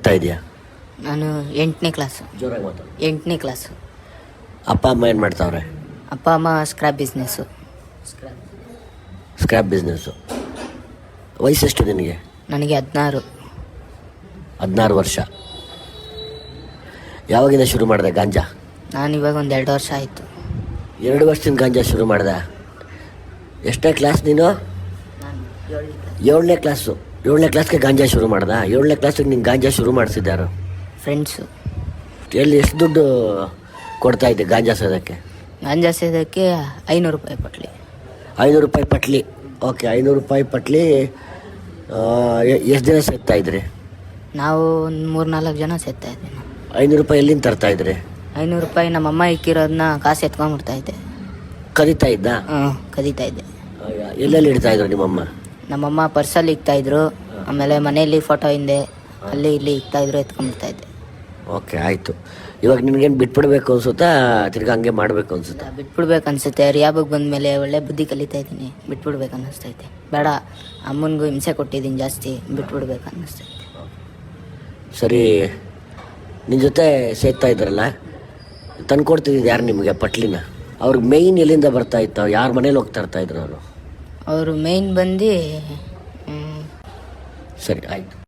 ಓದ್ತಾ ಇದೆಯಾ? ನಾನು ಎಂಟನೇ ಕ್ಲಾಸ್ ಜೋರಾಗಿ ಮಾತಾಡು ಎಂಟನೇ ಕ್ಲಾಸ್ ಅಪ್ಪ ಅಮ್ಮ ಏನು ಮಾಡ್ತಾವ್ರೆ? ಅಪ್ಪ ಅಮ್ಮ ಸ್ಕ್ರಾಪ್ ಬಿಸ್ನೆಸ್ಸು ಸ್ಕ್ರ್ಯಾಪ್ ಬಿಸ್ನೆಸ್ಸು ವಯಸ್ಸೆಷ್ಟು ನಿನಗೆ? ನನಗೆ ಹದಿನಾರು. ಹದಿನಾರು ವರ್ಷ. ಯಾವಾಗಿಂದ ಶುರು ಮಾಡಿದೆ ಗಾಂಜಾ? ನಾನು ಇವಾಗ ಒಂದು ಎರಡು ವರ್ಷ ಆಯಿತು. ಎರಡು ವರ್ಷದಿಂದ ಗಾಂಜಾ ಶುರು ಮಾಡಿದೆ. ಎಷ್ಟೇ ಕ್ಲಾಸ್ ನೀನು? ಏಳನೇ ಕ್ಲಾಸು ಏಳನೇ ಕ್ಲಾಸ್ಗೆ ಗಾಂಜಾ ಶುರು ಮಾಡ್ದ? ಏಳನೇ ಕ್ಲಾಸಿಗೆ ನಿಂಗೆ ಗಾಂಜಾ ಶುರು ಮಾಡಿಸಿದ್ದಾರು ಫ್ರೆಂಡ್ಸು ಎಲ್ಲಿ ಎಷ್ಟು ದುಡ್ಡು ಕೊಡ್ತಾ ಇದ್ದೆ ಗಾಂಜಾ ಸೇದಕ್ಕೆ? ಗಾಂಜಾ ಸೇದಕ್ಕೆ ಐನೂರು ರೂಪಾಯಿ ಪಟ್ಲಿ. ಐನೂರು ರೂಪಾಯಿ ಪಟ್ಲಿ. ಓಕೆ ಐನೂರು ರೂಪಾಯಿ ಪಟ್ಲಿ ಎಷ್ಟು ದಿನ ಸೇಗ್ತಾ ಇದ್ರಿ? ನಾವು ಒಂದು ಮೂರು ನಾಲ್ಕು ಜನ ಸೇರ್ತಾ ಇದ್ವಿ. ನಾವು ಐನೂರು ರೂಪಾಯಿ ಎಲ್ಲಿಂದ ತರ್ತಾ ಇದ್ರಿ? ಐನೂರು ರೂಪಾಯಿ ನಮ್ಮ ಅಮ್ಮ ಇಕ್ಕಿರೋದನ್ನ ಕಾಸು ಎತ್ಕೊಂಡ್ಬಿಡ್ತಾ ಇದ್ದೆ. ಕದೀತಾ ಇದ್ದ? ಹಾಂ ಕದೀತಾ ಇದ್ದೆ. ಎಲ್ಲೆಲ್ಲಿ ಇಡ್ತಾ ಇದ್ರು ನಿಮ್ಮಮ್ಮ? ನಮ್ಮಮ್ಮ ಪರ್ಸಲ್ಲಿ ಇಕ್ತಾ ಇದ್ರು. ಆಮೇಲೆ ಮನೆಯಲ್ಲಿ ಫೋಟೋ ಹಿಂದೆ ಅಲ್ಲಿ ಇಲ್ಲಿ ಇಕ್ತಾ ಇದ್ರು ಎತ್ಕೊಂಡ್ಬಿಡ್ತಾ ಇದ್ದೆ. ಓಕೆ ಆಯಿತು. ಇವಾಗ ನಿನಗೇನು ಬಿಟ್ಬಿಡ್ಬೇಕು ಅನ್ಸುತ್ತಾ? ತಿರ್ಗಾ ಹಂಗೆ ಮಾಡಬೇಕು ಅನ್ಸುತ್ತಾ? ಬಿಟ್ಬಿಡ್ಬೇಕು ಅನ್ಸುತ್ತೆ. ರಿಯಾಬಗ್ ಬಂದಮೇಲೆ ಒಳ್ಳೆ ಬುದ್ಧಿ ಕಲಿತಾ ಇದ್ದೀನಿ. ಬಿಟ್ಬಿಡ್ಬೇಕು ಅನ್ನಿಸ್ತೈತೆ ಬೇಡ ಅಮ್ಮನಿಗೂ ಹಿಂಸೆ ಕೊಟ್ಟಿದ್ದೀನಿ ಜಾಸ್ತಿ. ಬಿಟ್ಬಿಡ್ಬೇಕು ಅನ್ನಿಸ್ತೈತೆ ಸರಿ ನಿನ್ನ ಜೊತೆ ಸೇರ್ತಾ ಇದ್ರಲ್ಲ? ತಂದು ಕೊಡ್ತಿದ್ದು ಯಾರು ನಿಮಗೆ ಪಟ್ಲಿನ? ಅವ್ರಿಗೆ ಮೇಯ್ನ್ ಎಲ್ಲಿಂದ ಬರ್ತಾ ಇತ್ತು? ಯಾರ ಮನೇಲಿ ಹೋಗ್ತಾ ಇರ್ತಾ ಇದ್ರು ಅವರು? ಅವರು ಮೇಯ್ನ್ ಬಂದು ಸರಿ ಆಯಿತು.